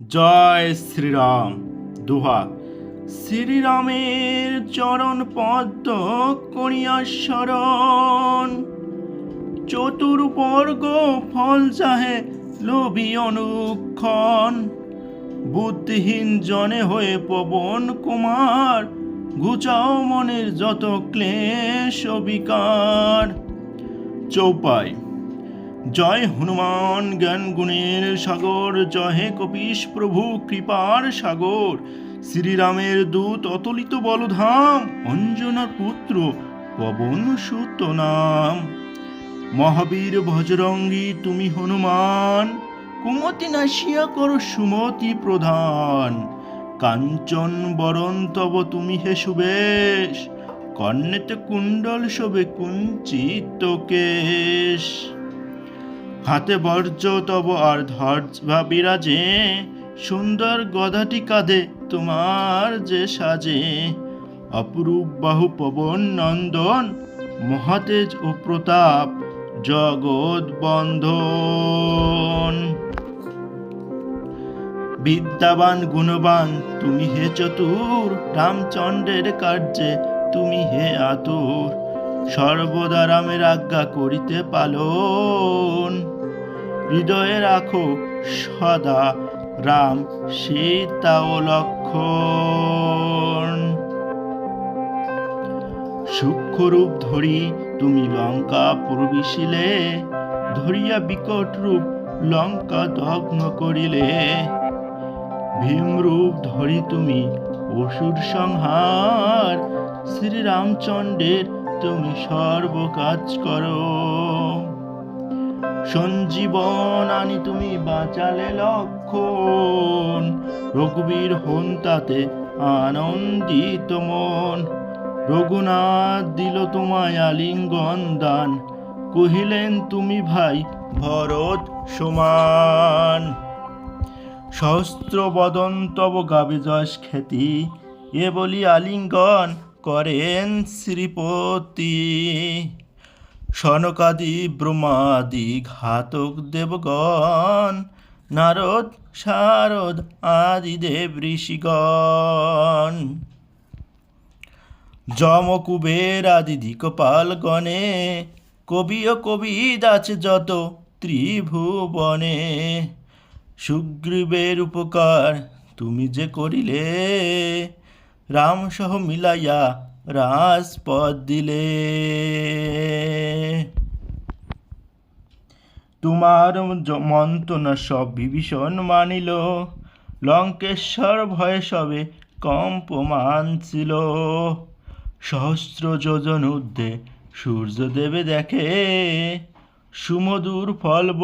জয় শ্রীরাম। দুহা শ্রীরামের চরণ পদ্ম করিয়া শরণ। চতুর্বর্গ ফল চাহে লোভী অনুক্ষণ। বুদ্ধিহীন জনে হয়ে পবন কুমার, ঘুচাও মনের যত ক্লেশ বিকার চৌপাই। জয় হনুমান জ্ঞান গুণের সাগর, জয় কপিস প্রভু কৃপার সাগর। শ্রীরামের দূত অতলিত বলধাম, অঞ্জনার পুত্র পবন সুত নাম। মহাবীর ভজরঙ্গী তুমি হনুমান, কুমতি নাশিয়া কর সুমতি প্রধান। কাঞ্চন বরণ তব তুমি হে সুবেশ কর্ণেতে কুণ্ডল শোভে কুঞ্চিত কেশ। হাতে বর্জ্য, তব আর ধর্যা বিরাজে। সুন্দর গদাটি কাঁধে তোমার যে সাজে। অপরূপ বাহু পবন নন্দন, মহাতেজ ও প্রতাপ, জগৎ বন্ধন। বিদ্যাবান, গুণবান, তুমি হে চতুর। রামচন্দ্রের কার্যে তুমি হে আতুর। সর্বদা রামের আজ্ঞা করিতে পালন। হৃদয়ে রাখো সদা রাম সীতা ও লক্ষণ। সূক্ষ্মরূপ ধরি তুমি লঙ্কা প্রবিশিলে, ধরিয়া বিকট রূপ লঙ্কা দগ্ন করিলে। ভীমরূপ ধরি তুমি অসুর সংহার, শ্রীরামচন্দ্রের তুমি সর্বকাজ করো। সঞ্জীবন আনি তুমি বাঁচালে লক্ষণ। রঘুবীর হন তাতে আনন্দিত মন। রঘুনাথ দিল তোমায় আলিঙ্গন দান। কহিলেন, তুমি ভাই ভরত সমান। সহস্র বদন তব গাবে যশ খ্যাতি। এ বলি আলিঙ্গন করেন শ্রীপতি। সনকাদি ব্রহ্মাদি ঘাতক দেবগণ, নারদ শারদ আদি দেব ঋষিগণ। যম কুবের আদি দিকপাল গণে কবি ও কবিদ আছে যত ত্রিভুবনে। সুগ্রীবের উপকার তুমি যে করিলে রাম সহ মিলাইয়া রাজপদ দিলে। তোমার মন্ত্রণা সব বিভীষণ মানিল। লঙ্কেশ্বর ভয়ে সবে কম্পমান ছিল। সহস্র যোজন ঊর্ধ্বে সূর্যদেবে দেখে সুমধুর ফল